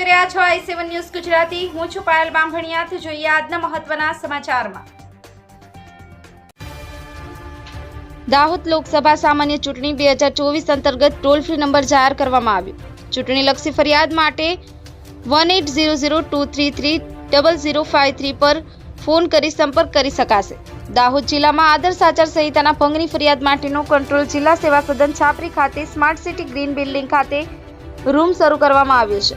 રહ્યા છો આઈ seven news Gujarati. હું છું પાયલ બાંભણિયાથી જોઈએ આજના મહત્વના સમાચારમાં. દાહોદ લોકસભા સામાન્ય ચૂંટણી બે હજાર ચોવીસ અંતર્ગત ટોલ ફ્રી નંબર જાહેર કરવામાં આવ્યો. ચૂંટણીલક્ષી ફરિયાદ માટે one eight zero zero two three three double zero five three પર ફોન કરી સંપર્ક કરી શકાશે. દાહોદ જિલ્લામાં આદર્શ આચાર સંહિતાના ભંગની ફરિયાદ માટેનો કંટ્રોલ જિલ્લા સેવા સદન છાપરી ખાતે સ્માર્ટ સિટી ગ્રીન બિલ્ડિંગ ખાતે રૂમ શરૂ કરવામાં આવ્યો છે.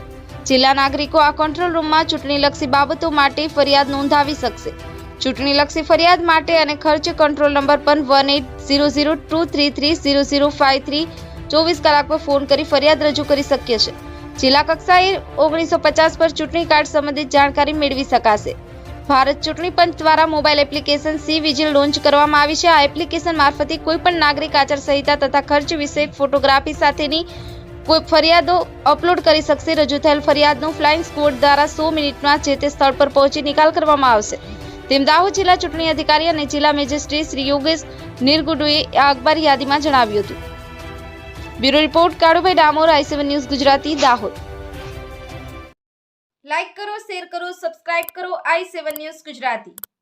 જિલ્લા નાગરિકો આ કંટ્રોલ રૂમમાં ચૂંટણીલક્ષી બાબતો માટે ફરિયાદ નોંધાવી શકશે. ચૂંટણીલક્ષી ફરિયાદ માટે અને ખર્ચ કંટ્રોલ નંબર પણ one eight zero zero two three three zero zero five three ચોવીસ કલાક પર ફોન કરી ફરિયાદ રજૂ કરી શકીએ છે જિલ્લા કક્ષાએ ઓગણીસો પચાસ પર ચૂંટણી કાર્ડ સંબંધિત જાણકારી મેળવી શકાશે. ભારત ચૂંટણી પંચ દ્વારા mobile application C vigil launch કરવામાં આવી છે. આ એપ્લિકેશન મારફતે કોઈપણ નાગરિક આચાર સંહિતા તથા ખર્ચ વિશે ફોટોગ્રાફી સાથેની કોઈ ફરિયાદો અપલોડ કરી શકશે? રજૂ થયેલ ફરિયાદનું ફ્લાઇંગ સ્કવોડ દ્વારા સો મિનિટમાં જે તે સ્થળ પર પહોંચી નિકાલ કરવામાં આવશે. તેમ દાહોદ જિલ્લા ચૂંટણી અધિકારી અને જિલ્લા મેજિસ્ટ્રેટ શ્રી યોગેશ નિરગુડુએ આ અખબાર યાદીમાં જણાવ્યું હતું. Bureau report, Kalubhai Damor, I seven news Gujarati, Dahod. Like કરો, શેર કરો, સબસ્ક્રાઇબ કરો, આઈ સેવન ન્યૂઝ ગુજરાતી.